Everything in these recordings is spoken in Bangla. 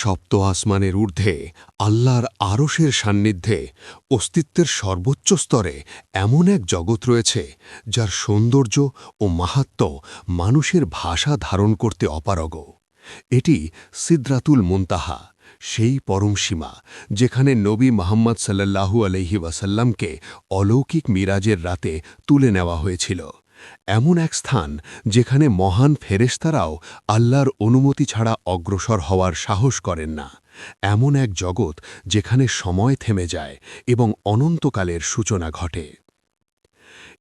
সপ্ত আসমানের ঊর্ধ্বে আল্লাহর আরশের সান্নিধ্যে, অস্তিত্বের সর্বোচ্চ স্তরে এমন এক জগৎ রয়েছে, যার সৌন্দর্য ও মাহাত্ম্য মানুষের ভাষা ধারণ করতে অপারগ। এটি সিদ্রাতুল মুনতাহা, সেই পরম সীমা, যেখানে নবী মোহাম্মদ সাল্লাল্লাহু আলহি ওয়াসাল্লামকে অলৌকিক মিরাজের রাতে তুলে নেওয়া হয়েছিল। এমন এক স্থান যেখানে মহান ফেরেস্তারাও আল্লাহর অনুমতি ছাড়া অগ্রসর হওয়ার সাহস করেন না। এমন এক জগৎ যেখানে সময় থেমে যায় এবং অনন্তকালের সূচনা ঘটে।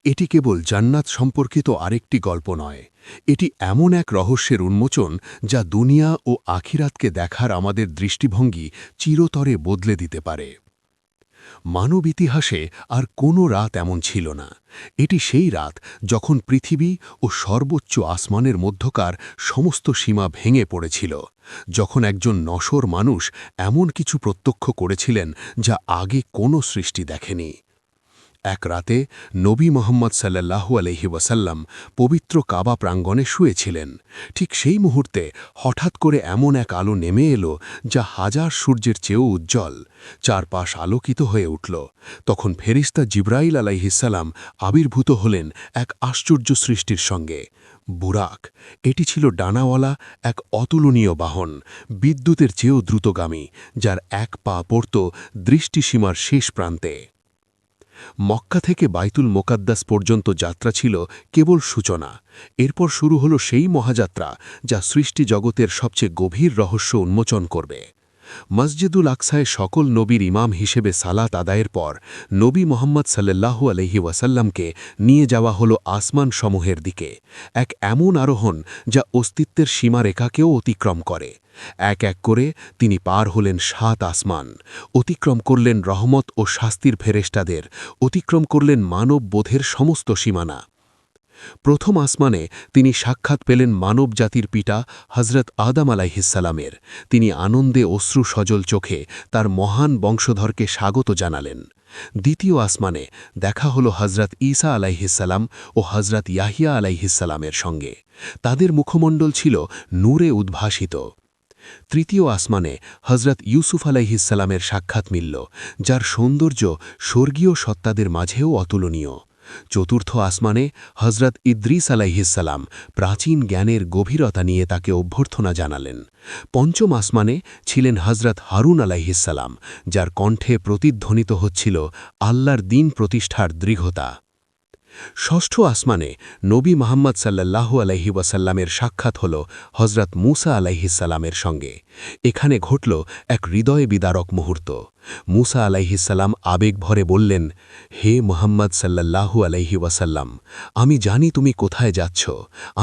এটি কেবল জান্নাত সম্পর্কিত আরেকটি গল্প নয়। এটি এমন এক রহস্যের উন্মোচন যা দুনিয়া ও আখিরাতকে দেখার আমাদের দৃষ্টিভঙ্গি চিরতরে বদলে দিতে পারে। মানব ইতিহাসে আর কোনো রাত এমন ছিল না। এটি সেই রাত যখন পৃথিবী ও সর্বোচ্চ আসমানের মধ্যকার সমস্ত সীমা ভেঙে পড়েছিল, যখন একজন নশর মানুষ এমন কিছু প্রত্যক্ষ করেছিলেন যা আগে কোনো সৃষ্টি দেখেনি। এক রাতে নবী মোহাম্মদ সাল্লাহু আলহি ওয়াসাল্লাম পবিত্র কাবা প্রাঙ্গণে শুয়েছিলেন। ঠিক সেই মুহূর্তে হঠাৎ করে এমন এক আলো নেমে এলো যা হাজার সূর্যের চেয়েও উজ্জ্বল। চারপাশ আলোকিত হয়ে উঠল। তখন ফেরিস্তা জিব্রাইল আলাইহিসাল্লাম আবির্ভূত হলেন এক আশ্চর্য সৃষ্টির সঙ্গে। বুরাক, এটি ছিল ডানাওয়ালা এক অতুলনীয় বাহন, বিদ্যুতের চেয়েও দ্রুতগামী, যার এক পা পড়ত দৃষ্টিসীমার শেষ প্রান্তে। মক্কা থেকে বাইতুল মোকাদ্দাস পর্যন্ত যাত্রা ছিল কেবল সূচনা। এরপর শুরু হল সেই মহাযাত্রা যা সৃষ্টি জগতের সবচেয়ে গভীর রহস্য উন্মোচন করবে। মসজিদুল আকসায় সকল নবীর ইমাম হিসেবে সালাত আদায়ের পর নবী মোহাম্মদ সাল্লাল্লাহু আলহি ওয়াসাল্লামকে নিয়ে যাওয়া হল আসমান সমূহের দিকে, এক এমন আরোহণ যা অস্তিত্বের সীমারেখাকেও অতিক্রম করে। এক এক করে তিনি পার হলেন সাত আসমান, অতিক্রম করলেন রহমত ও শাস্তির ফেরেস্টাদের অতিক্রম করলেন মানব বোধের সমস্ত সীমানা। প্রথম আসমানে তিনি সাক্ষাৎ পেলেন মানব জাতির পিতা হজরত আদাম আলাইহিসালামের তিনি আনন্দে অশ্রু সজল চোখে তার মহান বংশধরকে স্বাগত জানালেন। দ্বিতীয় আসমানে দেখা হল হজরত ঈসা আলাইহিসাল্লাম ও হজরত ইয়াহিয়া আলাইহিসাল্লামের সঙ্গে। তাদের মুখমণ্ডল ছিল নূরে উদ্ভাসিত। তৃতীয় আসমানে হজরত ইউসুফ আলাইহিসাল্লামের সাক্ষাৎ মিলল, যার সৌন্দর্য স্বর্গীয় সত্তাদের মাঝেও অতুলনীয়। চতুর্থ আসমানে হজরত ইদ্রিস আলাইহিসাল্লাম প্রাচীন জ্ঞানের গভীরতা নিয়ে তাকে অভ্যর্থনা জানালেন। পঞ্চম আসমানে ছিলেন হজরত হারুন আলাইহিসাল্লাম যার কণ্ঠে প্রতিধ্বনিত হচ্ছিল আল্লাহর দিন প্রতিষ্ঠার দৃঢ়তা। ষষ্ঠ আসমানে নবী মোহাম্মদ সাল্লাল্লাহু আলহি ওয়াসাল্লামের সাক্ষাৎ হল হজরত মুসা আলাইহিসাল্লামের সঙ্গে। এখানে ঘটল এক হৃদয় বিদারক মুহূর্ত। মুসা আলাইহিসাল্লাম আবেগ ভরে বললেন, হে মোহাম্মদ সাল্লাল্লাহু আলাইহি ওয়াসাল্লাম, আমি জানি তুমি কোথায় যাচ্ছ।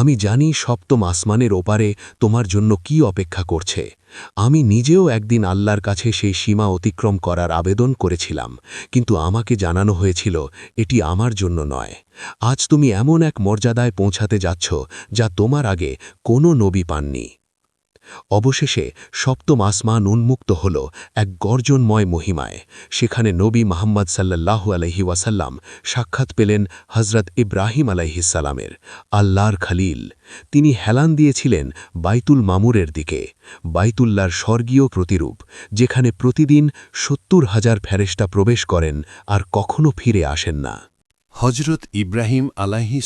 আমি জানি সপ্তম আসমানের ওপারে তোমার জন্য কি অপেক্ষা করছে। আমি নিজেও একদিন আল্লাহর কাছে সেই সীমা অতিক্রম করার আবেদন করেছিলাম, কিন্তু আমাকে জানানো হয়েছিল, এটি আমার জন্য নয়। আজ তুমি এমন এক মর্যাদায় পৌঁছাতে যাচ্ছ, যা তোমার আগে কোনো নবী পাননি। অবশেষে সপ্তম আসমান উন্মুক্ত হল এক গর্জনময় মহিমায়, সেখানে নবী মাহম্মদ সাল্লাহু আলহি ওয়াসাল্লাম সাক্ষাৎ পেলেন হজরত ইব্রাহিম আলাইহিসালামের আল্লাহর খালিল। তিনি হেলান দিয়েছিলেন বাইতুল মামুরের দিকে বাইতুল্লার স্বর্গীয় প্রতিরূপ, যেখানে প্রতিদিন সত্তর হাজার ফেরেস্টা প্রবেশ করেন আর কখনো ফিরে আসেন না। হজরত ইব্রাহিম আলাহি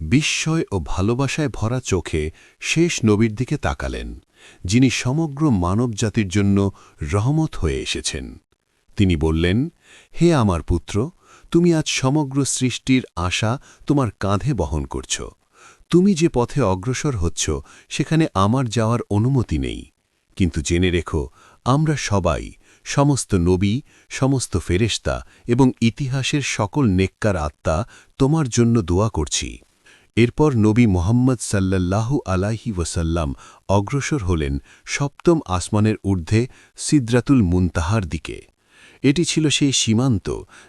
বিস্ময় ও ভালোবাসায় ভরা চোখে শেষ নবীর দিকে তাকালেন, যিনি সমগ্র মানবজাতির জন্য রহমত হয়ে এসেছেন। তিনি বললেন, হে আমার পুত্র, তুমি আজ সমগ্র সৃষ্টির আশা তোমার কাঁধে বহন করছ। তুমি যে পথে অগ্রসর হচ্ছ, সেখানে আমার যাওয়ার অনুমতি নেই। কিন্তু জেনে রেখো, আমরা সবাই সমস্ত নবী, সমস্ত ফেরেস্তা এবং ইতিহাসের সকল নেককার আত্মা তোমার জন্য দোয়া করছি। এরপর নবী মোহাম্মদ সাল্লাল্লাহু আলাইহি ওয়াসাল্লাম অগ্রসর হলেন সপ্তম আসমানের ঊর্ধ্বে সিদ্রাতুল মুনতাহার দিকে। এটি ছিল সেই সীমান্ত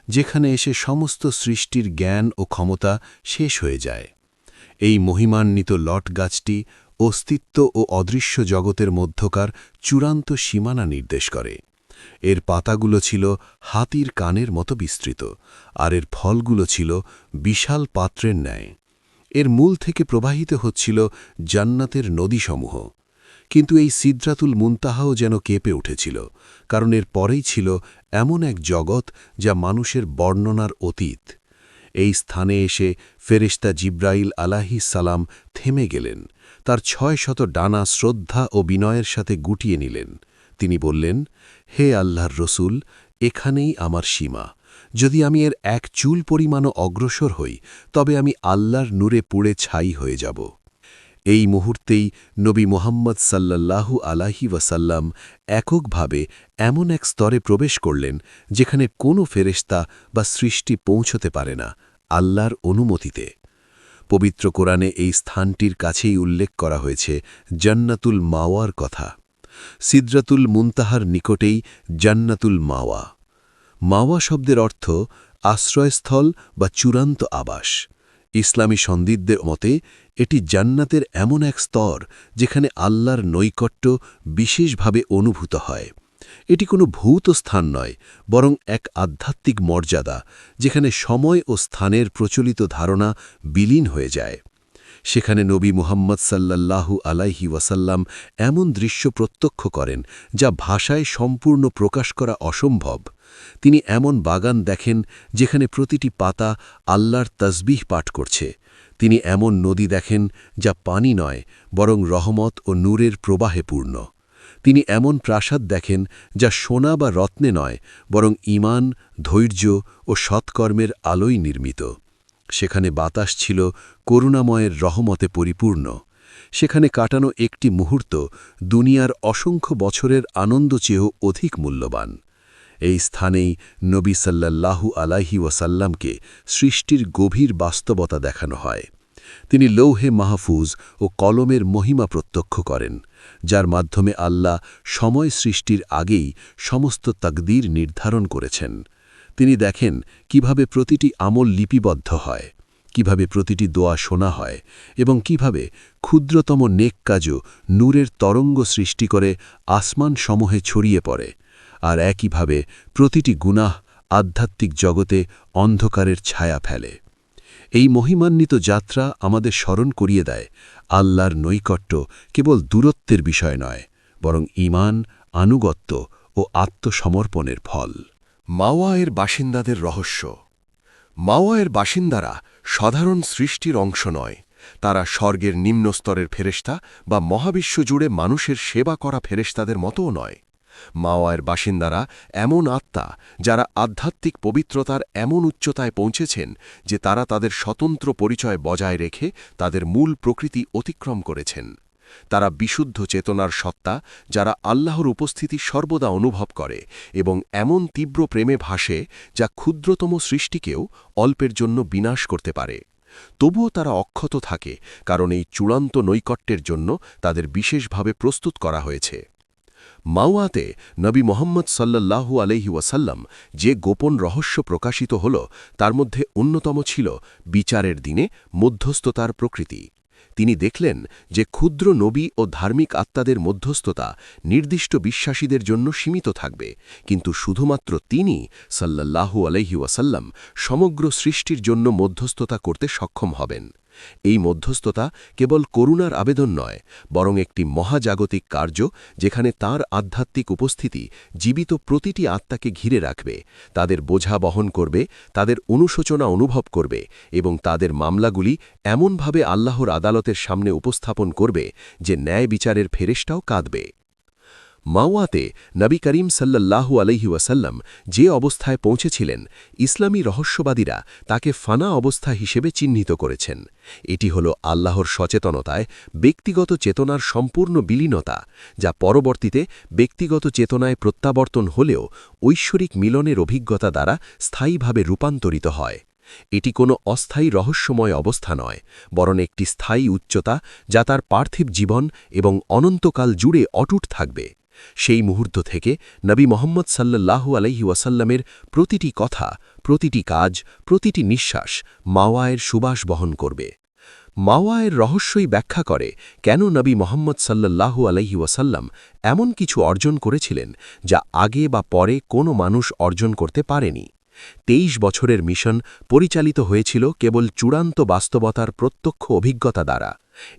যেখানে এসে সমস্ত সৃষ্টির জ্ঞান ও ক্ষমতা শেষ হয়ে যায়। এই মহিমান্বিত লট গাছটি অস্তিত্ব ও অদৃশ্য জগতের মধ্যকার চূড়ান্ত সীমানা নির্দেশ করে। এর পাতাগুলো ছিল হাতির কানের মতো বিস্তৃত, আর এর ফলগুলো ছিল বিশাল পাত্রের ন্যায়। এর মূল থেকে প্রবাহিত হচ্ছিল জান্নাতের নদীসমূহ। কিন্তু এই সিদ্রাতুল মুনতাহাও যেন কেঁপে উঠেছিল, কারণ এর পরেই ছিল এমন এক জগৎ যা মানুষের বর্ণনার অতীত। এই স্থানে এসে ফেরেশতা জিব্রাইল আলাহি সালাম থেমে গেলেন, তার ছয় শত ডানা শ্রদ্ধা ও বিনয়ের সাথে গুটিয়ে নিলেন। তিনি বললেন, হে আল্লাহর রসুল, এখানেই আমার সীমা। যদি আমি এর এক চুল পরিমাণও অগ্রসর হই, তবে আমি আল্লাহর নূরে পুড়ে ছাই হয়ে যাব। এই মুহূর্তেই নবী মোহাম্মদ সাল্লাল্লাহু আলাহি ওয়াসাল্লাম এককভাবে এমন এক স্তরে প্রবেশ করলেন, যেখানে কোনো ফেরেশতা বা সৃষ্টি পৌঁছতে পারে না, আল্লাহর অনুমতিতে। পবিত্র কোরআনে এই স্থানটির কাছেই উল্লেখ করা হয়েছে জান্নাতুল মাওয়ার কথা। সিদ্রাতুল মুনতাহার নিকটেই জান্নাতুল মাওয়া। মাওয়া শব্দের অর্থ আশ্রয়স্থল বা চূড়ান্ত আবাস। ইসলামী সন্দিগ্ধের মতে, এটি জান্নাতের এমন এক স্তর যেখানে আল্লাহর নৈকট্য বিশেষভাবে অনুভূত হয়। এটি কোনো ভৌত স্থান নয়, বরং এক আধ্যাত্মিক মর্যাদা, যেখানে সময় ও স্থানের প্রচলিত ধারণা বিলীন হয়ে যায়। সেখানে নবী মুহাম্মদ সাল্লাল্লাহু আলাইহি ওয়াসাল্লাম এমন দৃশ্য প্রত্যক্ষ করেন, যা ভাষায় সম্পূর্ণ প্রকাশ করা অসম্ভব। তিনি এমন বাগান দেখেন যেখানে প্রতিটি পাতা আল্লাহর তসবিহ পাঠ করছে। তিনি এমন নদী দেখেন যা পানি নয়, বরং রহমত ও নূরের প্রবাহে পূর্ণ। তিনি এমন প্রাসাদ দেখেন যা সোনা বা রত্নে নয়, বরং ইমান ধৈর্য ও সৎকর্মের আলোয় নির্মিত। সেখানে বাতাস ছিল করুণাময়ের রহমতে পরিপূর্ণ। সেখানে কাটানো একটি মুহূর্ত দুনিয়ার অসংখ্য বছরের আনন্দ চেয়েও অধিক মূল্যবান। এই স্থানেই নবী সাল্লাল্লাহু আলাইহি ওয়াসাল্লামকে সৃষ্টির গভীর বাস্তবতা দেখানো হয়। তিনি লৌহে মাহফুজ ও কলমের মহিমা প্রত্যক্ষ করেন, যার মাধ্যমে আল্লাহ সময় সৃষ্টির আগেই সমস্ত তাকদীর নির্ধারণ করেছেন। তিনি দেখেন কীভাবে প্রতিটি আমল লিপিবদ্ধ হয়, কীভাবে প্রতিটি দোয়া শোনা হয় এবং কীভাবে ক্ষুদ্রতম নেক কাজও নূরের তরঙ্গ সৃষ্টি করে আসমান সমূহে ছড়িয়ে পড়ে। আর একইভাবে প্রতিটি গুনাহ আধ্যাত্মিক জগতে অন্ধকারের ছায়া ফেলে। এই মহিমান্বিত যাত্রা আমাদের স্মরণ করিয়ে দেয় আল্লাহর নৈকট্য কেবল দূরত্বের বিষয় নয়, বরং ইমান আনুগত্য ও আত্মসমর্পণের ফল। মাওয়ায়ের বাসিন্দাদের রহস্য। মাওয়ায়ের বাসিন্দারা সাধারণ সৃষ্টির অংশ নয়, তারা স্বর্গের নিম্নস্তরের ফেরেস্তা বা মহাবিশ্ব জুড়ে মানুষের সেবা করা ফেরেস্তাদের মতোও নয়। মাওয়ায়ের বাসিন্দারা এমন আত্মা যারা আধ্যাত্মিক পবিত্রতার এমন উচ্চতায় পৌঁছেছেন যে তারা তাদের স্বতন্ত্র পরিচয় বজায় রেখে তাদের মূল প্রকৃতি অতিক্রম করেছেন। তারা বিশুদ্ধ চেতনার সত্তা যারা আল্লাহর উপস্থিতি সর্বদা অনুভব করে এবং এমন তীব্র প্রেমে ভাসে যা ক্ষুদ্রতম সৃষ্টিকেও অল্পের জন্য বিনাশ করতে পারে। তবুও তারা অক্ষত থাকে কারণ এই চূড়ান্ত নৈকট্যের জন্য তাদের বিশেষভাবে প্রস্তুত করা হয়েছে। মাওয়াতে নবী মোহাম্মদ সাল্লাল্লাহু আলহি ওয়াসাল্লাম যে গোপন রহস্য প্রকাশিত হল, তার মধ্যে অন্যতম ছিল বিচারের দিনে মধ্যস্থতার প্রকৃতি। তিনি দেখলেন যে ক্ষুদ্র নবী ও ধার্মিক আত্মাদের মধ্যস্থতা নির্দিষ্ট বিশ্বাসীদের জন্য সীমিত থাকবে, কিন্তু শুধুমাত্র তিনি সাল্লাল্লাহু আলহি ওয়াসাল্লাম সমগ্র সৃষ্টির জন্য মধ্যস্থতা করতে সক্ষম হবেন। এই মধ্যস্থতা কেবল করুণার আবেদন নয়, বরং একটি মহাজাগতিক কার্য যেখানে তার আধ্যাত্মিক উপস্থিতি জীবিত প্রতিটি আত্মাকে ঘিরে রাখবে, তাদের বোঝা বহন করবে, তাদের অনুশোচনা অনুভব করবে এবং তাদের মামলাগুলি এমনভাবে আল্লাহর আদালতের সামনে উপস্থাপন করবে যে ন্যায় বিচারের ফেরেশটাও কাঁদবে। মাওয়াতে নবী করিম সাল্লাল্লাহু আলহি ওয়াসাল্লাম যে অবস্থায় পৌঁছেছিলেন, ইসলামী রহস্যবাদীরা তাকে ফানা অবস্থা হিসেবে চিহ্নিত করেছেন। এটি হল আল্লাহর সচেতনতায় ব্যক্তিগত চেতনার সম্পূর্ণ বিলীনতা, যা পরবর্তীতে ব্যক্তিগত চেতনায় প্রত্যাবর্তন হলেও ঐশ্বরিক মিলনের অভিজ্ঞতা দ্বারা স্থায়ীভাবে রূপান্তরিত হয়। এটি কোনো অস্থায়ী রহস্যময় অবস্থা নয়, বরং একটি স্থায়ী উচ্চতা যা তার পার্থিব জীবন এবং অনন্তকাল জুড়ে অটুট থাকবে। সেই মুহূর্ত থেকে নবী মোহাম্মদ সাল্লাল্লাহু আলহি ওয়াসাল্লামের প্রতিটি কথা, প্রতিটি কাজ, প্রতিটি নিঃশ্বাস মাওয়ায়ের সুবাস বহন করবে। মাওয়ায়ের রহস্যই ব্যাখ্যা করে কেন নবী মোহাম্মদ সাল্লাহু আলহি ওয়াসাল্লাম এমন কিছু অর্জন করেছিলেন যা আগে বা পরে কোনো মানুষ অর্জন করতে পারেনি। তেইশ বছরের মিশন পরিচালিত হয়েছিল কেবল চূড়ান্ত বাস্তবতার প্রত্যক্ষ অভিজ্ঞতা দ্বারা।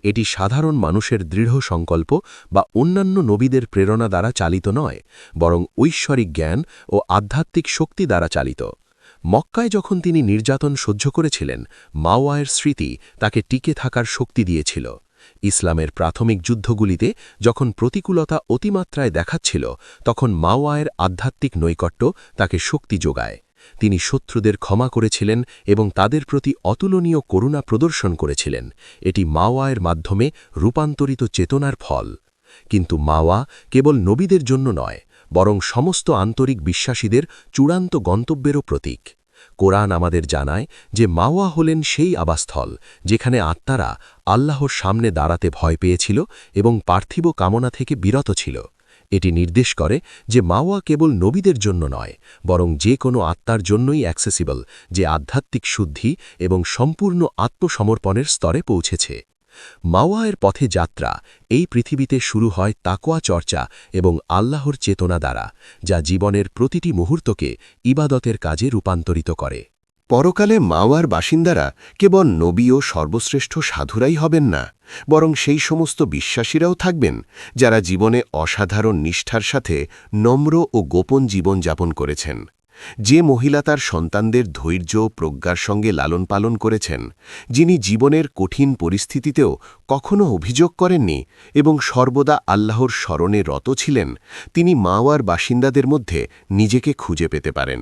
এটি সাধারণ মানুষের দৃঢ় সংকল্প বা অন্যান্য নবীদের প্রেরণা দ্বারা চালিত নয়, বরং ঐশ্বরিক জ্ঞান ও আধ্যাত্মিক শক্তি দ্বারা চালিত। মক্কায় যখন তিনি নির্যাতন সহ্য করেছিলেন, মাওয়ায়ের স্মৃতি তাকে টিকে থাকার শক্তি দিয়েছিল। ইসলামের প্রাথমিক যুদ্ধগুলিতে যখন প্রতিকূলতা অতিমাত্রায় দেখাচ্ছিল, তখন মাওয়ায়ের আধ্যাত্মিক নৈকট্য তাকে শক্তি যোগায়। তিনি শত্রুদের ক্ষমা করেছিলেন এবং তাদের প্রতি অতুলনীয় করুণা প্রদর্শন করেছিলেন। এটি মাওয়ায়ের মাধ্যমে রূপান্তরিত চেতনার ফল। কিন্তু মাওয়া কেবল নবীদের জন্য নয়, বরং সমস্ত আন্তরিক বিশ্বাসীদের চূড়ান্ত গন্তব্যেরও প্রতীক। কোরআন আমাদের জানায় যে মাওয়া হলেন সেই আবাসস্থল, যেখানে আত্মারা আল্লাহর সামনে দাঁড়াতে ভয় পেয়েছিল এবং পার্থিব কামনা থেকে বিরত ছিল। এটি নির্দেশ করে যে মাওয়া কেবল নবীদের জন্য নয়, বরং যে কোনো আত্মার জন্যই অ্যাক্সেসিবল, যে আধ্যাত্মিক শুদ্ধি এবং সম্পূর্ণ আত্মসমর্পণের স্তরে পৌঁছেছে। মাওয়ায়ের পথে যাত্রা এই পৃথিবীতে শুরু হয় তাকোয়া চর্চা এবং আল্লাহর চেতনা দ্বারা, যা জীবনের প্রতিটি মুহূর্তকে ইবাদতের কাজে রূপান্তরিত করে। পরকালে মাওয়ার বাসিন্দারা কেবল নবী ও সর্বশ্রেষ্ঠ সাধুরাই হবেন না, বরং সেই সমস্ত বিশ্বাসীরাও থাকবেন, যারা জীবনে অসাধারণ নিষ্ঠার সাথে নম্র ও গোপন জীবন যাপন করেছেন। যে মহিলা তার সন্তানদের ধৈর্য প্রজ্ঞার সঙ্গে লালন পালন করেছেন, যিনি জীবনের কঠিন পরিস্থিতিতেও কখনো অভিযোগ করেননি এবং সর্বদা আল্লাহর স্মরণে রত ছিলেন, তিনি মাওয়ার বাসিন্দাদের মধ্যে নিজেকে খুঁজে পেতে পারেন।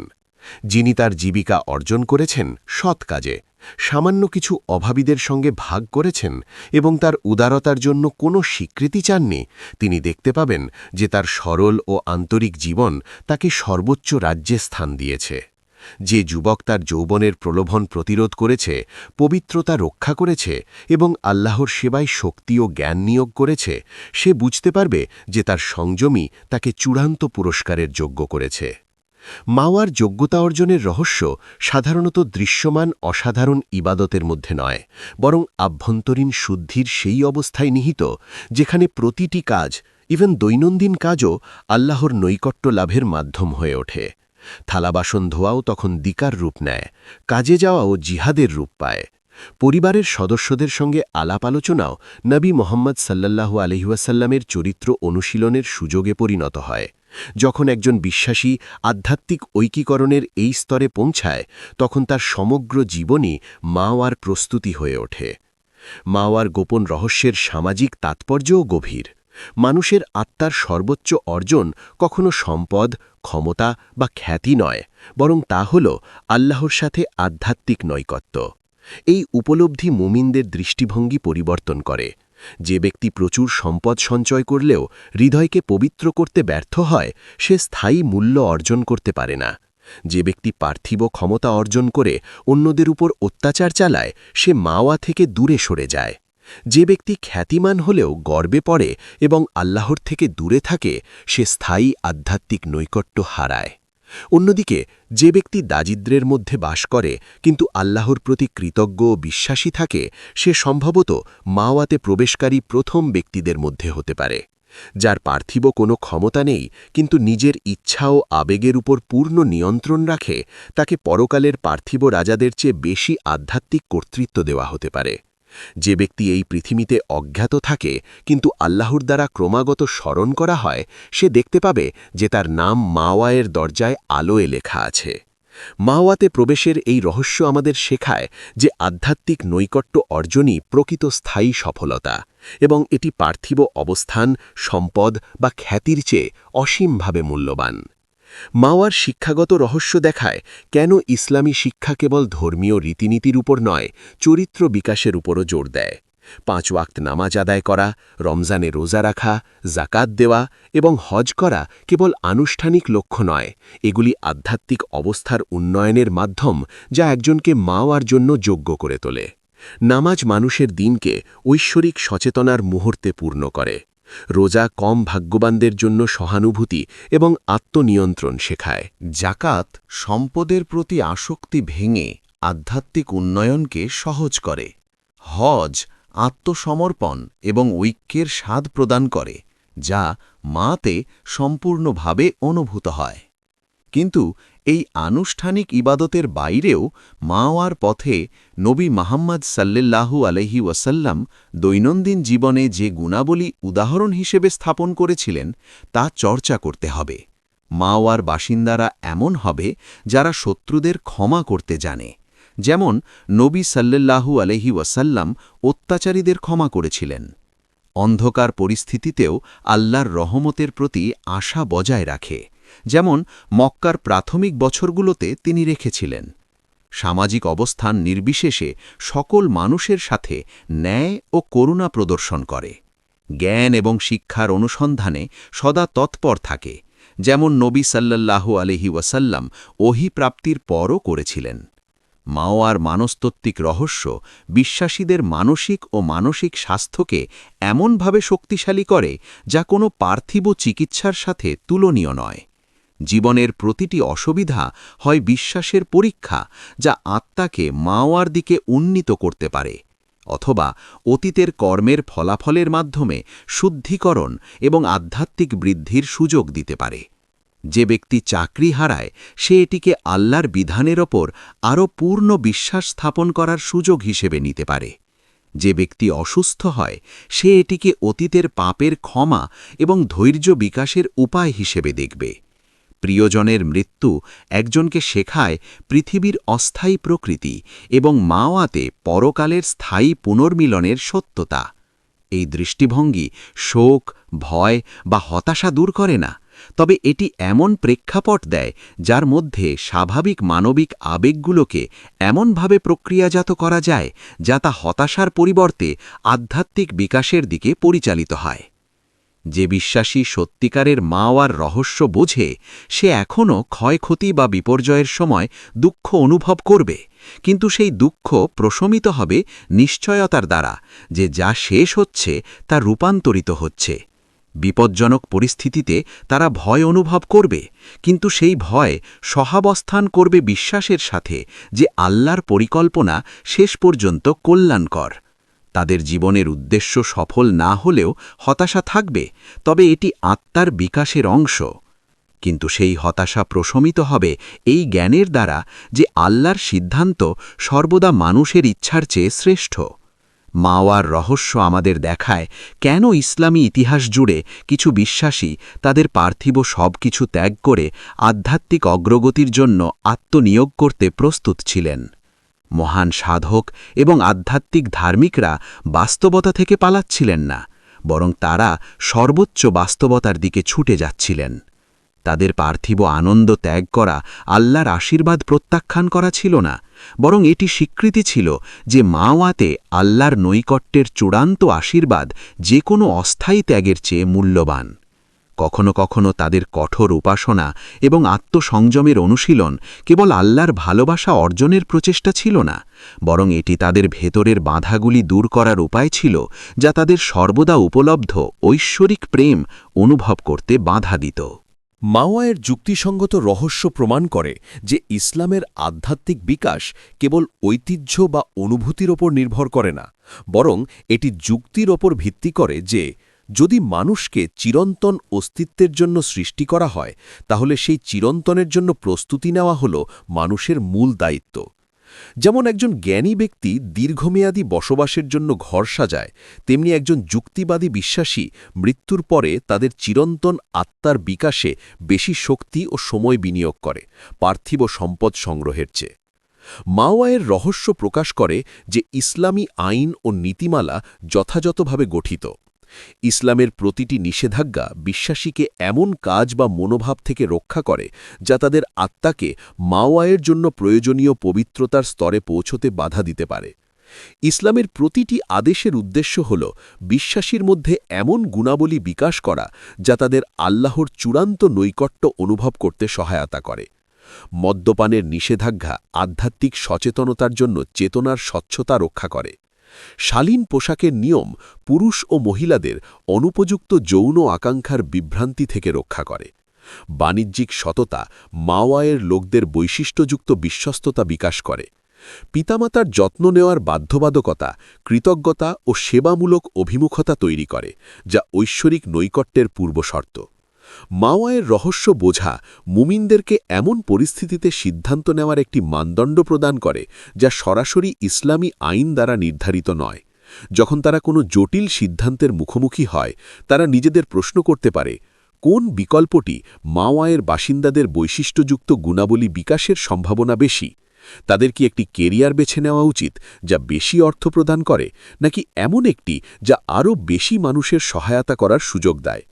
যিনি তার জীবিকা অর্জন করেছেন সৎ কাজে, সামান্য কিছু অভাবীদের সঙ্গে ভাগ করেছেন এবং তার উদারতার জন্য কোনো স্বীকৃতি চাননি, তিনি দেখতে পাবেন যে তার সরল ও আন্তরিক জীবন তাকে সর্বোচ্চ রাজ্যে স্থান দিয়েছে। যে যুবক তার যৌবনের প্রলোভন প্রতিরোধ করেছে, পবিত্রতা রক্ষা করেছে এবং আল্লাহর সেবায় শক্তি ও জ্ঞান নিয়োগ করেছে, সে বুঝতে পারবে যে তার সংযমী তাকে চূড়ান্ত পুরস্কারের যোগ্য করেছে। মাওয়ার যোগ্যতা অর্জনের রহস্য সাধারণত দৃশ্যমান অসাধারণ ইবাদতের মধ্যে নয়, বরং আভ্যন্তরীণ শুদ্ধির সেই অবস্থায় নিহিত, যেখানে প্রতিটি কাজ, ইভেন দৈনন্দিন কাজও আল্লাহর নৈকট্য লাভের মাধ্যম হয়ে ওঠে। থালাবাসন ধোয়াও তখন দিকার রূপ নেয়, কাজে যাওয়াও জিহাদের রূপ পায়। পরিবারের সদস্যদের সঙ্গে আলাপ আলোচনাও নবী মোহাম্মদ সাল্লাল্লাহু আলহিউসাল্লামের চরিত্র অনুশীলনের সুযোগে পরিণত হয়। যখন একজন বিশ্বাসী আধ্যাত্মিক ঐকীকরণের এই স্তরে পৌঁছায়, তখন তার সমগ্র জীবনই মাওয়ার প্রস্তুতি হয়ে ওঠে। মাওয়ার গোপন রহস্যের সামাজিক তাৎপর্যও গভীর। মানুষের আত্মার সর্বোচ্চ অর্জন কখনো সম্পদ, ক্ষমতা বা খ্যাতি নয়, বরং তা হল আল্লাহর সাথে আধ্যাত্মিক নৈকত্য। এই উপলব্ধি মুমিনদের দৃষ্টিভঙ্গি পরিবর্তন করে। যে ব্যক্তি প্রচুর সম্পদ সঞ্চয় করলেও হৃদয়কে পবিত্র করতে ব্যর্থ হয়, সে স্থায়ী মূল্য অর্জন করতে পারে না। যে ব্যক্তি পার্থিব ক্ষমতা অর্জন করে অন্যদের উপর অত্যাচার চালায়, সে মাওয়া থেকে দূরে সরে যায়। যে ব্যক্তি খ্যাতিমান হলেও গর্বে পড়ে এবং আল্লাহর থেকে দূরে থাকে, সে স্থায়ী আধ্যাত্মিক নৈকট্য হারায়। অন্যদিকে, যে ব্যক্তি দারিদ্র্যের মধ্যে বাস করে, কিন্তু আল্লাহর প্রতি কৃতজ্ঞ ও বিশ্বাসী থাকে, সে সম্ভবত মাওয়াতে প্রবেশকারী প্রথম ব্যক্তিদের মধ্যে হতে পারে। যার পার্থিব কোনো ক্ষমতা নেই, কিন্তু নিজের ইচ্ছা ও আবেগের উপর পূর্ণ নিয়ন্ত্রণ রাখে, তাকে পরকালের পার্থিব রাজাদের চেয়ে বেশি আধ্যাত্মিক কর্তৃত্ব দেওয়া হতে পারে। যে ব্যক্তি এই পৃথিবীতে অজ্ঞাত থাকে, কিন্তু আল্লাহর দ্বারা ক্রমাগত স্মরণ করা হয়, সে দেখতে পাবে যে তার নাম মাওয়ায়ের দরজায় আলোয় লেখা আছে। মাওয়াতে প্রবেশের এই রহস্য আমাদের শেখায় যে আধ্যাত্মিক নৈকট্য অর্জনই প্রকৃত স্থায়ী সফলতা, এবং এটি পার্থিব অবস্থান, সম্পদ বা খ্যাতির চেয়ে অসীমভাবে মূল্যবান। মাওয়ার শিক্ষাগত রহস্য দেখায় কেন ইসলামী শিক্ষা কেবল ধর্মীয় রীতিনীতির উপর নয়, চরিত্র বিকাশের উপরও জোর দেয়। পাঁচ ওয়াক্ত নামাজ আদায় করা, রমজানে রোজা রাখা জাকাত দেওয়া এবং হজ করা কেবল আনুষ্ঠানিক লক্ষ্য নয়, এগুলি আধ্যাত্মিক অবস্থার উন্নয়নের মাধ্যম যা একজনকে মাওয়ার জন্য যোগ্য করে তোলে। নামাজ মানুষের দিনকে ঐশ্বরিক সচেতনার মুহূর্তে পূর্ণ করে। রোজা কম ভাগ্যবানদের জন্য সহানুভূতি এবং আত্মনিয়ন্ত্রণ শেখায়। জাকাত সম্পদের প্রতি আসক্তি ভেঙে আধ্যাত্মিক উন্নয়নকে সহজ করে। হজ আত্মসমর্পণ এবং ঐক্যের স্বাদ প্রদান করে, যা মাতে সম্পূর্ণভাবে অনুভূত হয়। কিন্তু এই আনুষ্ঠানিক ইবাদতের বাইরেও মাওয়ার পথে নবী মাহম্মদ সাল্লাল্লাহু আলহি ওয়াসাল্লাম দৈনন্দিন জীবনে যে গুণাবলী উদাহরণ হিসেবে স্থাপন করেছিলেন, তা চর্চা করতে হবে। মাওয়ার বাসিন্দারা এমন হবে যারা শত্রুদের ক্ষমা করতে জানে। যেমন নবী সাল্লাল্লাহু আলহি ওয়াসাল্লাম অত্যাচারীদের ক্ষমা করেছিলেন। অন্ধকার পরিস্থিতিতেও আল্লাহর রহমতের প্রতি আশা বজায় রাখে। যেমন মক্কার প্রাথমিক বছরগুলোতে তিনি রেখেছিলেন। সামাজিক অবস্থান নির্বিশেষে সকল মানুষের সাথে ন্যায় ও করুণা প্রদর্শন করে। জ্ঞান এবং শিক্ষার অনুসন্ধানে সদা তৎপর থাকে, যেমন নবী সাল্লাল্লাহু আলহি ওয়াসাল্লাম ওহি প্রাপ্তির পরও করেছিলেন। মাওয়ার মানস্তত্ত্বিক রহস্য বিশ্বাসীদের মানসিক ও মানসিক স্বাস্থ্যকে এমনভাবে শক্তিশালী করে যা কোনো পার্থিব চিকিৎসার সাথে তুলনীয় নয়। জীবনের প্রতিটি অসুবিধা হয় বিশ্বাসের পরীক্ষা যা আত্মাকে মাওয়ার দিকে উন্নীত করতে পারে, অথবা অতীতের কর্মের ফলাফলের মাধ্যমে শুদ্ধিকরণ এবং আধ্যাত্মিক বৃদ্ধির সুযোগ দিতে পারে। যে ব্যক্তি চাকরি হারায়, সে এটিকে আল্লাহর বিধানের ওপর আরও পূর্ণ বিশ্বাস স্থাপন করার সুযোগ হিসেবে নিতে পারে। যে ব্যক্তি অসুস্থ হয়, সে এটিকে অতীতের পাপের ক্ষমা এবং ধৈর্য বিকাশের উপায় হিসেবে দেখবে। প্রিয়জনের মৃত্যু একজনকে শেখায় পৃথিবীর অস্থায়ী প্রকৃতি এবং মাওয়াতে পরকালের স্থায়ী পুনর্মিলনের সত্যতা। এই দৃষ্টিভঙ্গি শোক, ভয় বা হতাশা দূর করে না, তবে এটি এমন প্রেক্ষাপট দেয় যার মধ্যে স্বাভাবিক মানবিক আবেগগুলোকে এমনভাবে প্রক্রিয়াজাত করা যায় যা তা হতাশার পরিবর্তে আধ্যাত্মিক বিকাশের দিকে পরিচালিত হয়। যে বিশ্বাসী সত্যিকারের মাওয়ার রহস্য বোঝে, সে এখনও ক্ষয়ক্ষতি বা বিপর্যয়ের সময় দুঃখ অনুভব করবে। কিন্তু সেই দুঃখ প্রশমিত হবে নিশ্চয়তার দ্বারা, যে যা শেষ হচ্ছে তা রূপান্তরিত হচ্ছে। বিপজ্জনক পরিস্থিতিতে তারা ভয় অনুভব করবে, কিন্তু সেই ভয় সহাবস্থান করবে বিশ্বাসের সাথে যে আল্লাহর পরিকল্পনা শেষ পর্যন্ত কল্যাণকর। তাদের জীবনের উদ্দেশ্য সফল না হলেও হতাশা থাকবে, তবে এটি আত্মার বিকাশের অংশ। কিন্তু সেই হতাশা প্রশমিত হবে এই জ্ঞানের দ্বারা যে আল্লাহর সিদ্ধান্ত সর্বদা মানুষের ইচ্ছার চেয়ে শ্রেষ্ঠ। মাওয়ার রহস্য আমাদের দেখায় কেন ইসলামী ইতিহাস জুড়ে কিছু বিশ্বাসী তাদের পার্থিব সব কিছু ত্যাগ করে আধ্যাত্মিক অগ্রগতির জন্য আত্মনিয়োগ করতে প্রস্তুত ছিলেন। মহান সাধক এবং আধ্যাত্মিক ধার্মিকরা বাস্তবতা থেকে পালাচ্ছিলেন না, বরং তারা সর্বোচ্চ বাস্তবতার দিকে ছুটে যাচ্ছিলেন। তাদের পার্থিব আনন্দ ত্যাগ করা আল্লাহর আশীর্বাদ প্রত্যাখ্যান করা ছিল না, বরং এটি স্বীকৃতি ছিল যে মাওয়াতে আল্লাহর নৈকট্যের চূড়ান্ত আশীর্বাদ যে কোনো অস্থায়ী ত্যাগের চেয়ে মূল্যবান। কখনো কখনো তাদের কঠোর উপাসনা এবং আত্মসংযমের অনুশীলন কেবল আল্লাহর ভালোবাসা অর্জনের প্রচেষ্টা ছিল না, বরং এটি তাদের ভেতরের বাধাগুলি দূর করার উপায় ছিল যা তাদের সর্বদা উপলব্ধ ঐশ্বরিক প্রেম অনুভব করতে বাধা দিত। মাওয়ায়ের যুক্তিসঙ্গত রহস্য প্রমাণ করে যে ইসলামের আধ্যাত্মিক বিকাশ কেবল ঐতিহ্য বা অনুভূতির ওপর নির্ভর করে না, বরং এটি যুক্তির ওপর ভিত্তি করে যে যদি মানুষকে চিরন্তন অস্তিত্বের জন্য সৃষ্টি করা হয়, তাহলে সেই চিরন্তনের জন্য প্রস্তুতি নেওয়া হল মানুষের মূল দায়িত্ব। যেমন একজন জ্ঞানী ব্যক্তি দীর্ঘমেয়াদী বসবাসের জন্য ঘর সাজায়, তেমনি একজন যুক্তিবাদী বিশ্বাসী মৃত্যুর পরে তাদের চিরন্তন আত্মার বিকাশে বেশি শক্তি ও সময় বিনিয়োগ করে, পার্থিব সম্পদ সংগ্রহের চেয়ে। মাওয়ায়ের রহস্য প্রকাশ করে যে ইসলামী আইন ও নীতিমালা যথাযথভাবে গঠিত। ইসলামের প্রতিটি নিষেধাজ্ঞা বিশ্বাসীকে এমন কাজ বা মনোভাব থেকে রক্ষা করে যা তাদের আত্মাকে মাওয়ায়ের জন্য প্রয়োজনীয় পবিত্রতার স্তরে পৌঁছতে বাধা দিতে পারে। ইসলামের প্রতিটি আদেশের উদ্দেশ্য হল বিশ্বাসীর মধ্যে এমন গুণাবলী বিকাশ করা যা তাদের আল্লাহর চূড়ান্ত নৈকট্য অনুভব করতে সহায়তা করে। মদ্যপানের নিষেধাজ্ঞা আধ্যাত্মিক সচেতনতার জন্য চেতনার স্বচ্ছতা রক্ষা করে। শালীন পোশাকের নিয়ম পুরুষ ও মহিলাদের অনুপযুক্ত যৌন আকাঙ্ক্ষার বিভ্রান্তি থেকে রক্ষা করে। বাণিজ্যিক সততা মাওয়ায়ের লোকদের বৈশিষ্ট্যযুক্ত বিশ্বস্ততা বিকাশ করে। পিতামাতার যত্ন নেওয়ার বাধ্যবাধকতা, কৃতজ্ঞতা ও সেবামূলক অভিমুখতা তৈরি করে, যা ঐশ্বরিক নৈকট্যের পূর্বশর্ত। মাওয়ায়ের রহস্য বোঝা মুমিনদেরকে এমন পরিস্থিতিতে সিদ্ধান্ত নেওয়ার একটি মানদণ্ড প্রদান করে, যা সরাসরি ইসলামী আইন দ্বারা নির্ধারিত নয়। যখন তারা কোনো জটিল সিদ্ধান্তের মুখোমুখি হয়, তারা নিজেদের প্রশ্ন করতে পারে, কোন বিকল্পটি মাওয়ায়ের বাসিন্দাদের বৈশিষ্ট্যযুক্ত গুণাবলী বিকাশের সম্ভাবনা বেশি? তাদের কি একটি কেরিয়ার বেছে নেওয়া উচিত, যা বেশি অর্থ প্রদান করে, নাকি এমন একটি যা আরও বেশি মানুষের সহায়তা করার সুযোগ দেয়?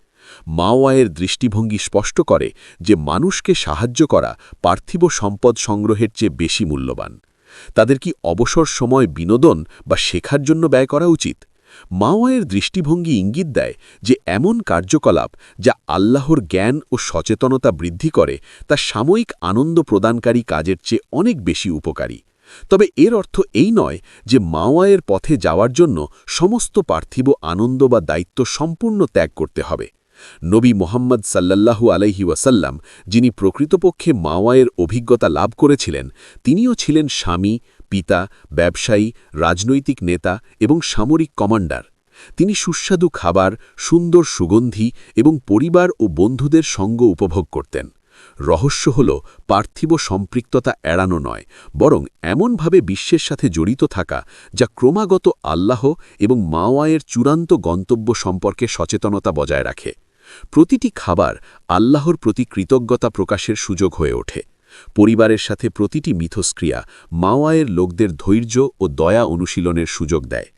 মাওয়ায়ের দৃষ্টিভঙ্গি স্পষ্ট করে যে মানুষকে সাহায্য করা পার্থিব সম্পদ সংগ্রহের চেয়ে বেশি মূল্যবান। তাদের কি অবসর সময় বিনোদন বা শেখার জন্য ব্যয় করা উচিত? মাওয়ায়ের দৃষ্টিভঙ্গি ইঙ্গিত দেয় যে এমন কার্যকলাপ যা আল্লাহর জ্ঞান ও সচেতনতা বৃদ্ধি করে তা সাময়িক আনন্দ প্রদানকারী কাজের চেয়ে অনেক বেশি উপকারী। তবে এর অর্থ এই নয় যে মাওয়ায়ের পথে যাওয়ার জন্য সমস্ত পার্থিব আনন্দ বা দায়িত্ব সম্পূর্ণ ত্যাগ করতে হবে। নবী মোহাম্মদ সাল্লাল্লাহু আলাইহি ওয়াসাল্লাম যিনি প্রকৃতপক্ষে মাওয়ায়ের অভিজ্ঞতা লাভ করেছিলেন, তিনিও ছিলেন স্বামী, পিতা, ব্যবসায়ী, রাজনৈতিক নেতা এবং সামরিক কমান্ডার। তিনি সুস্বাদু খাবার, সুন্দর সুগন্ধি এবং পরিবার ও বন্ধুদের সঙ্গ উপভোগ করতেন। রহস্য হল, পার্থিব সম্পৃক্ততা এড়ানো নয়, বরং এমনভাবে বিশ্বের সাথে জড়িত থাকা যা ক্রমাগত আল্লাহ এবং মাওয়ায়ের চূড়ান্ত গন্তব্য সম্পর্কে সচেতনতা বজায় রাখে। প্রতিটি খাবার আল্লাহর প্রতি কৃতজ্ঞতা প্রকাশের সুযোগ হয়ে ওঠে। পরিবারের সাথে প্রতিটি মিথস্ক্রিয়া মাওয়ায়ের লোকদের ধৈর্য ও দয়া অনুশীলনের সুযোগ দেয়।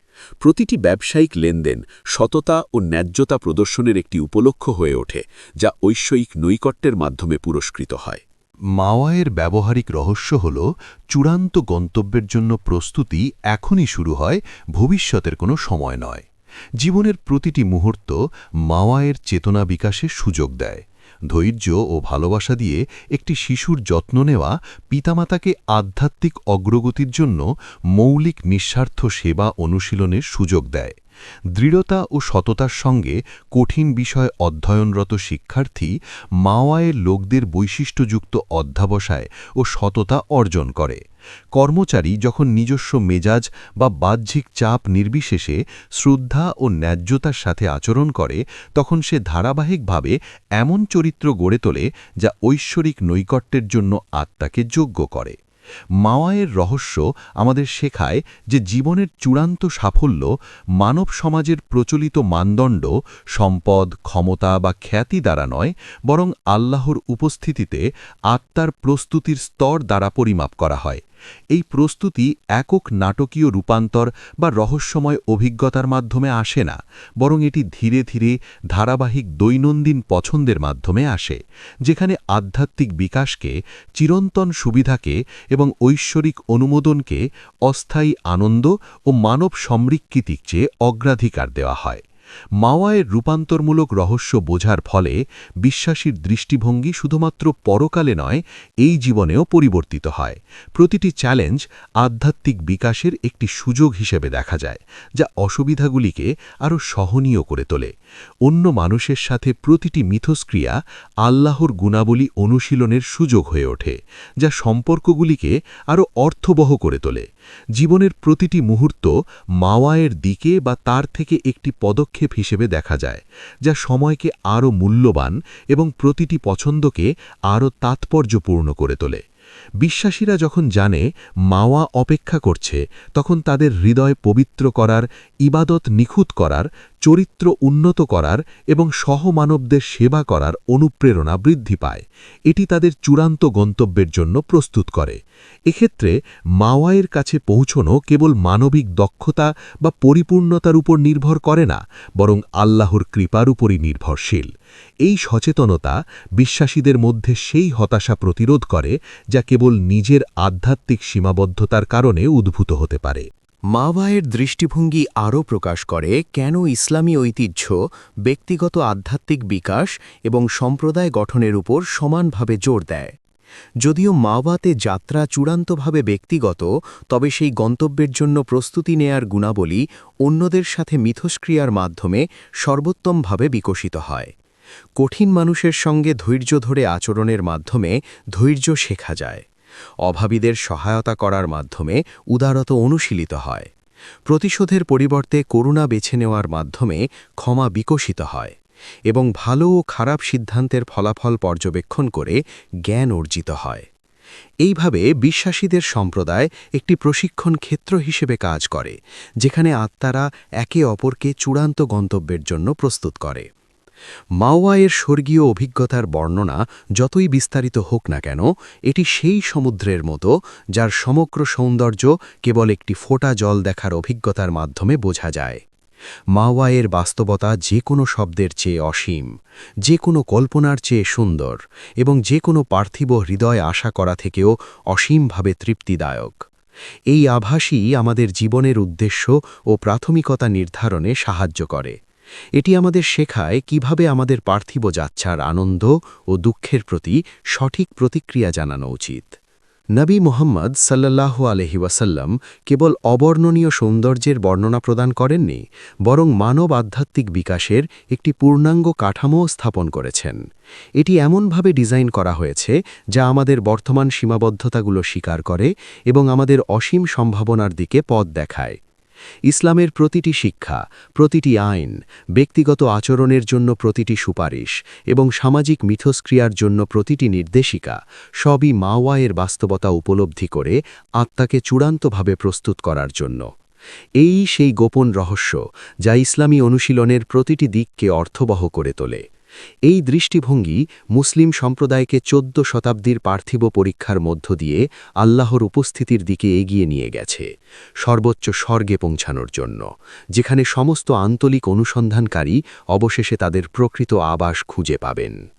প্রতিটি ব্যবসায়িক লেনদেন সততা ও ন্যায্যতা প্রদর্শনের একটি উপলক্ষ হয়ে ওঠে, যা ঐশ্বয়িক নৈকট্যের মাধ্যমে পুরস্কৃত হয়। মাওয়ায়ের ব্যবহারিক রহস্য হল, চূড়ান্ত গন্তব্যের জন্য প্রস্তুতি এখনই শুরু হয়, ভবিষ্যতের কোনো সময় নয়। জীবনের প্রতিটি মুহূর্ত মাওয়ায়ের চেতনা বিকাশের সুযোগ দেয়। ধৈর্য ও ভালোবাসা দিয়ে একটি শিশুর যত্ন নেওয়া পিতামাতাকে আধ্যাত্মিক অগ্রগতির জন্য মৌলিক নিঃস্বার্থ সেবা অনুশীলনের সুযোগ দেয়। দৃঢ়তা ও সততার সঙ্গে কঠিন বিষয় অধ্যয়নরত শিক্ষার্থী মাওয়ায়ের লোকদের বৈশিষ্ট্যযুক্ত অধ্যাবসায় ও সততা অর্জন করে। কর্মচারী যখন নিজস্ব মেজাজ বা বাহ্যিক চাপ নির্বিশেষে শ্রদ্ধা ও ন্যায্যতার সাথে আচরণ করে, তখন সে ধারাবাহিকভাবে এমন চরিত্র গড়ে তোলে যা ঐশ্বরিক নৈকট্যের জন্য আত্মাকে যোগ্য করে। মাওয়ায়ের রহস্য আমাদের শেখায় যে জীবনের চূড়ান্ত সাফল্য মানব সমাজের প্রচলিত মানদণ্ড, সম্পদ, ক্ষমতা বা খ্যাতি দ্বারা নয়, বরং আল্লাহর উপস্থিতিতে আত্মার প্রস্তুতির স্তর দ্বারা পরিমাপ করা হয়। এই প্রস্তুতি একক নাটকীয় রূপান্তর বা রহস্যময় অভিজ্ঞতার মাধ্যমে আসে না, বরং এটি ধীরে ধীরে ধারাবাহিক দৈনন্দিন পছন্দের মাধ্যমে আসে, যেখানে আধ্যাত্মিক বিকাশকে, চিরন্তন সুবিধাকে এবং ঐশ্বরিক অনুমোদনকে অস্থায়ী আনন্দ ও মানব সমৃক্ষিতিক চেয়ে অগ্রাধিকার দেওয়া হয়। মাওয়ায়ের রূপান্তরমূলক রহস্য বোঝার ফলে বিশ্বাসীর দৃষ্টিভঙ্গি শুধুমাত্র পরকালে নয়, এই জীবনেও পরিবর্তিত হয়। প্রতিটি চ্যালেঞ্জ আধ্যাত্মিক বিকাশের একটি সুযোগ হিসেবে দেখা যায়, যা অসুবিধাগুলিকে আরও সহনীয় করে তোলে। অন্য মানুষের সাথে প্রতিটি মিথস্ক্রিয়া আল্লাহর গুণাবলী অনুশীলনের সুযোগ হয়ে ওঠে, যা সম্পর্কগুলিকে আরও অর্থবহ করে তোলে। জীবনের প্রতিটি মুহূর্ত মাওয়ায়ের দিকে বা তার থেকে একটি পদক্ষেপ হিসেবে দেখা যায় যা সময়কে আরও মূল্যবান এবং প্রতিটি পছন্দকে আরও তাৎপর্যপূর্ণ করে তোলে। বিশ্বাসীরা যখন জানে মাওয়া অপেক্ষা করছে, তখন তাদের হৃদয় পবিত্র করার, ইবাদত নিখুঁত করার, চরিত্র উন্নত করার এবং সহমানবদের সেবা করার অনুপ্রেরণা বৃদ্ধি পায়। এটি তাদের চূড়ান্ত গন্তব্যের জন্য প্রস্তুত করে। এক্ষেত্রে মাওয়ায়ের কাছে পৌঁছনো কেবল মানবিক দক্ষতা বা পরিপূর্ণতার উপর নির্ভর করে না, বরং আল্লাহর কৃপার উপরই নির্ভরশীল। এই সচেতনতা বিশ্বাসীদের মধ্যে সেই হতাশা প্রতিরোধ করে যা কেবল নিজের আধ্যাত্মিক সীমাবদ্ধতার কারণে উদ্ভূত হতে পারে। মাওয়ায়ের দৃষ্টিভঙ্গি আরও প্রকাশ করে কেন ইসলামী ঐতিহ্য, ব্যক্তিগত আধ্যাত্মিক বিকাশ এবং সম্প্রদায় গঠনের উপর সমানভাবে জোর দেয়। যদিও মাওয়াতে যাত্রা চূড়ান্তভাবে ব্যক্তিগত, তবে সেই গন্তব্যের জন্য প্রস্তুতি নেয়ার গুণাবলী অন্যদের সাথে মিথস্ক্রিয়ার মাধ্যমে সর্বোত্তমভাবে বিকশিত হয়। কঠিন মানুষের সঙ্গে ধৈর্য ধরে আচরণের মাধ্যমে ধৈর্য শেখা যায়। অভাবীদের সহায়তা করার মাধ্যমে উদারত অনুশীলিত হয়। প্রতিশোধের পরিবর্তে করুণা বেছে নেওয়ার মাধ্যমে ক্ষমা বিকশিত হয় এবং ভালো ও খারাপ সিদ্ধান্তের ফলাফল পর্যবেক্ষণ করে জ্ঞান অর্জিত হয়। এইভাবে বিশ্বাসীদের সম্প্রদায় একটি প্রশিক্ষণ ক্ষেত্র হিসেবে কাজ করে, যেখানে আত্মারা একে অপরকে চূড়ান্ত গন্তব্যের জন্য প্রস্তুত করে। মাওয়ায়ের স্বর্গীয় অভিজ্ঞতার বর্ণনা যতই বিস্তারিত হোক না কেন, এটি সেই সমুদ্রের মতো যার সমগ্র সৌন্দর্য কেবল একটি ফোটা জল দেখার অভিজ্ঞতার মাধ্যমে বোঝা যায়। মাওয়ায়ের বাস্তবতা যে কোনো শব্দের চেয়ে অসীম, যে কোনো কল্পনার চেয়ে সুন্দর এবং যে কোনো পার্থিব হৃদয় আশা করা থেকেও অসীমভাবে তৃপ্তিদায়ক। এই আভাসই আমাদের জীবনের উদ্দেশ্য ও প্রাথমিকতা নির্ধারণে সাহায্য করে। এটি আমাদের শেখায় কীভাবে আমাদের পার্থিব যাচ্ছার আনন্দ ও দুঃখের প্রতি সঠিক প্রতিক্রিয়া জানানো উচিত। নবী মোহাম্মদ সাল্লাল্লাহু আলহি ওয়াসাল্লাম কেবল অবর্ণনীয় সৌন্দর্যের বর্ণনা প্রদান করেননি, বরং মানব আধ্যাত্মিক বিকাশের একটি পূর্ণাঙ্গ কাঠামোও স্থাপন করেছেন। এটি এমনভাবে ডিজাইন করা হয়েছে যা আমাদের বর্তমান সীমাবদ্ধতাগুলো স্বীকার করে এবং আমাদের অসীম সম্ভাবনার দিকে পথ দেখায়। ইসলামের প্রতিটি শিক্ষা, প্রতিটি আইন, ব্যক্তিগত আচরণের জন্য প্রতিটি সুপারিশ এবং সামাজিক মিথস্ক্রিয়ার জন্য প্রতিটি নির্দেশিকা সবই মাওয়ায়ের বাস্তবতা উপলব্ধি করে আত্মাকে চূড়ান্তভাবে প্রস্তুত করার জন্য। এই সেই গোপন রহস্য যা ইসলামী অনুশীলনের প্রতিটি দিককে অর্থবহ করে তোলে। এই দৃষ্টিভঙ্গি মুসলিম সম্প্রদায়কে চোদ্দ শতাব্দীর পার্থিব পরীক্ষার মধ্য দিয়ে আল্লাহর উপস্থিতির দিকে এগিয়ে নিয়ে গেছে, সর্বোচ্চ স্বর্গে পৌঁছানোর জন্য, যেখানে সমস্ত আন্তলিক অনুসন্ধানকারী অবশেষে তাদের প্রকৃত আবাস খুঁজে পাবেন।